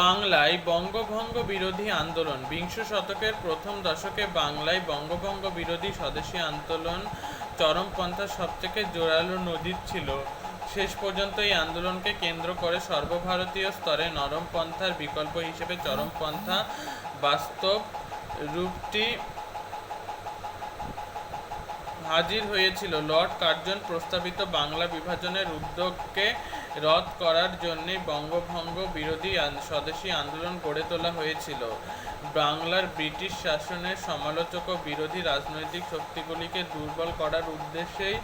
বাংলায় বঙ্গভঙ্গ বিরোধী আন্দোলন। বিংশ শতকের প্রথম দশকে বাংলায় বঙ্গভঙ্গ বিরোধী স্বদেশী আন্দোলন চরমপন্থা সবথেকে জোরালো নদীর ছিল। শেষ পর্যন্ত এই আন্দোলনকে কেন্দ্র করে সর্বভারতীয় স্তরে নরমপন্থার বিকল্প হিসেবে চরমপন্থা বাস্তব রূপটি হাজির হয়েছিল। লর্ড কার্জন প্রস্তাবিত বাংলা বিভাজনের উদ্যোগকে রদ করার জন্যে বঙ্গভঙ্গ বিরোধী স্বদেশী আন্দোলন গড়ে তোলা হয়েছিল। বাংলার ব্রিটিশ শাসনের সমালোচক ও বিরোধী রাজনৈতিক শক্তিগুলিকে দুর্বল করার উদ্দেশ্যেই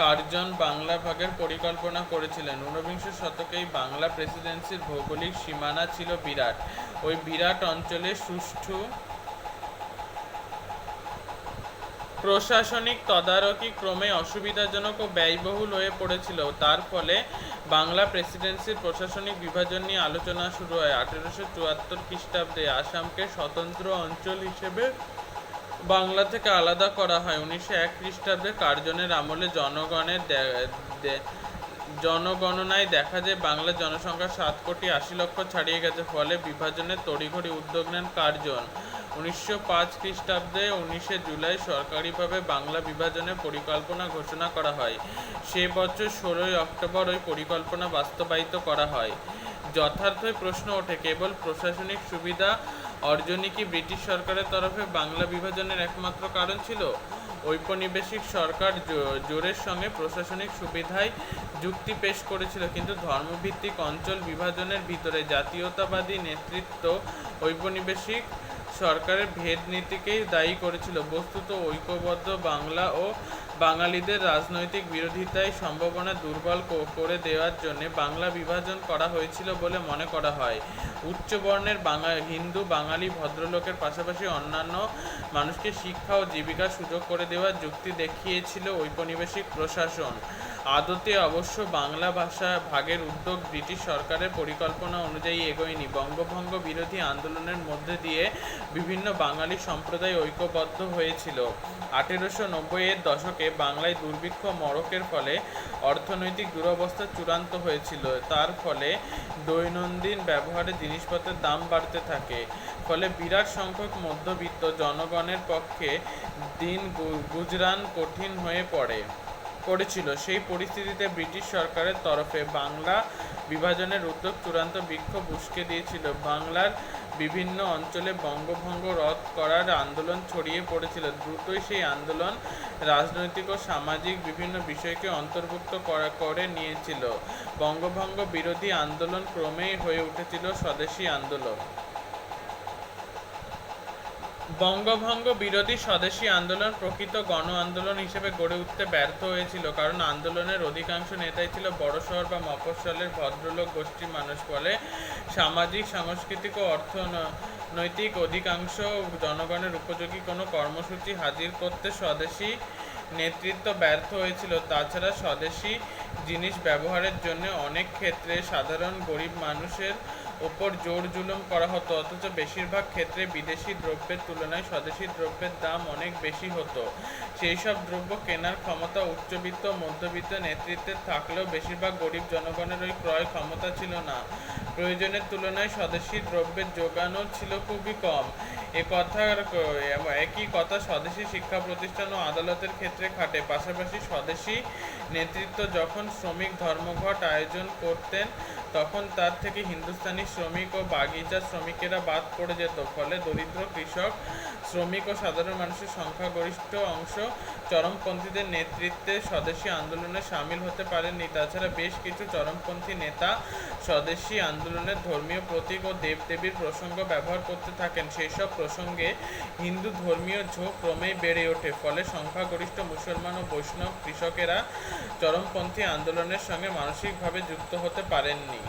কার্জন বাংলা ভাগের পরিকল্পনা করেছিলেন। ঊনবিংশ শতকেই বাংলা প্রেসিডেন্সির ভৌগোলিক সীমানা ছিল বিরাট। ওই বিরাট অঞ্চলে সুষ্ঠু প্রশাসনিক তদারকি ক্রমে অসুবিধাজনক ও ব্যয়বহুল হয়ে পড়েছিল। তার ফলে বাংলা প্রেসিডেন্সির প্রশাসনিক বিভাজন নিয়ে আলোচনা শুরু হয়। আঠেরোশো চুয়াত্তর খ্রিস্টাব্দে আসামকে স্বতন্ত্র অঞ্চল হিসেবে বাংলা থেকে আলাদা করা হয়। উনিশশো এক খ্রিস্টাব্দে কার্জনের আমলে জনগণের জনগণনায় দেখা যায় বাংলার জনসংখ্যা সাত কোটি আশি লক্ষ ছাড়িয়ে গেছে ফলে বিভাজনের তড়িঘড়ি উদ্যোগ নেন কার্জন। উনিশশো পাঁচ খ্রিস্টাব্দে উনিশে জুলাই সরকারিভাবে বাংলা বিভাজনের পরিকল্পনা ঘোষণা করা হয়। সে বছর ষোলোই অক্টোবর ওই পরিকল্পনা বাস্তবায়িত করা হয়। যথার্থই প্রশ্ন ওঠে, কেবল প্রশাসনিক সুবিধা অর্জনই কি ব্রিটিশ সরকারের তরফে বাংলা বিভাজনের একমাত্র কারণ ছিল? ঔপনিবেশিক সরকার জোরের সঙ্গে প্রশাসনিক সুবিধায় যুক্তি পেশ করেছিল, কিন্তু ধর্মভিত্তিক অঞ্চল বিভাজনের ভিতরে জাতীয়তাবাদী নেতৃত্ব ঔপনিবেশিক সরকারের ভেদ নীতিকেই দায়ী করেছিল। বস্তুত ঐক্যবদ্ধ বাংলা ও বাঙালিদের রাজনৈতিক বিরোধিতায় সম্ভাবনা দুর্বল করে দেওয়ার জন্য বাংলা বিভাজন করা হয়েছিল বলে মনে করা হয়। উচ্চ বর্ণের বাঙা হিন্দু, বাঙালি, ভদ্রলোকের পাশাপাশি অন্যান্য মানুষকে শিক্ষা ও জীবিকার সুযোগ করে দেওয়ার যুক্তি দেখিয়েছিল ঔপনিবেশিক প্রশাসন। আদতে অবশ্য বাংলা ভাষা ভাগের উদ্যোগ ব্রিটিশ সরকারের পরিকল্পনা অনুযায়ী এগোয়নি। বঙ্গভঙ্গ বিরোধী আন্দোলনের মধ্যে দিয়ে বিভিন্ন বাঙালি সম্প্রদায় ঐক্যবদ্ধ হয়েছিল। আঠেরোশো নব্বইয়ের দশকে বাংলায় দুর্ভিক্ষ মড়কের ফলে অর্থনৈতিক দুরবস্থা চূড়ান্ত হয়েছিল। তার ফলে দৈনন্দিন ব্যবহারে জিনিসপত্রের দাম বাড়তে থাকে। ফলে বিরাট সংখ্যক মধ্যবিত্ত জনগণের পক্ষে দিন গুজরান কঠিন হয়ে পড়ে করেছিল সেই পরিস্থিতিতে ব্রিটিশ সরকারের তরফে বাংলা বিভাজনের উদ্যোগ চূড়ান্ত বিক্ষোভ উস্কে দিয়েছিল। বাংলার বিভিন্ন অঞ্চলে বঙ্গভঙ্গ রদ করার আন্দোলন ছড়িয়ে পড়েছিল। দ্রুতই সেই আন্দোলন রাজনৈতিক ও সামাজিক বিভিন্ন বিষয়কে অন্তর্ভুক্ত করা, করে নিয়েছিল। বঙ্গভঙ্গ বিরোধী আন্দোলন ক্রমেই হয়ে উঠেছিল স্বদেশী আন্দোলন। বঙ্গভঙ্গ বিরোধী স্বদেশী আন্দোলন প্রকৃত গণ আন্দোলন হিসেবে গড়ে উঠতে ব্যর্থ হয়েছিল, কারণ আন্দোলনের অধিকাংশ নেতাই ছিল বড় শহর বা মফস্বলের ভদ্রলোক, গোষ্ঠীর মানুষ ফলে সামাজিক, সাংস্কৃতিক ও অর্থনৈতিক অধিকাংশ জনগণের উপযোগী কোনো কর্মসূচি হাজির করতে স্বদেশী নেতৃত্ব ব্যর্থ হয়েছিল। তাছাড়া স্বদেশী জিনিস ব্যবহারের জন্য অনেক ক্ষেত্রে সাধারণ গরিব মানুষের ওপর জোর জুলুম করা হতো, অথচ বেশিরভাগ ক্ষেত্রে বিদেশি দ্রব্যের তুলনায় স্বদেশি দ্রব্যের দাম অনেক বেশি হতো। সেই সব দ্রব্য কেনার ক্ষমতা উচ্চবিত্ত, মধ্যবিত্ত নেতৃত্বের থাকলেও বেশিরভাগ গরিব জনগণের ওই ক্রয় ক্ষমতা ছিল না। প্রয়োজনের তুলনায় স্বদেশি দ্রব্যের যোগানও ছিল খুবই কম। এ কথার একই কথা স্বদেশি শিক্ষা প্রতিষ্ঠান ও আদালতের ক্ষেত্রে খাটে পাশাপাশি স্বদেশি নেতৃত্ব যখন শ্রমিক ধর্মঘট আয়োজন করতেন, তখন তার থেকে হিন্দুস্তানি শ্রমিক ও বাগিচা শ্রমিকেরা বাদ পড়ে যেত। ফলে দরিদ্র কৃষক শ্রমিক ও সাধারণ মানুষের সংখ্যাগরিষ্ঠ অংশ চরমপন্থীদের নেতৃত্বে স্বদেশী আন্দোলনে সামিল হতে পারেননি। তাছাড়া বেশ কিছু চরমপন্থী নেতা স্বদেশী আন্দোলনের ধর্মীয় প্রতীক ও দেবদেবীর প্রসঙ্গ ব্যবহার করতে থাকেন। সেই সব প্রসঙ্গে হিন্দু ধর্মীয় ঝোঁক ক্রমেই বেড়ে ওঠে, ফলে সংখ্যাগরিষ্ঠ মুসলমান ও বৈষ্ণব কৃষকেরা চরমপন্থী আন্দোলনের সঙ্গে মানসিকভাবে যুক্ত হতে পারেননি।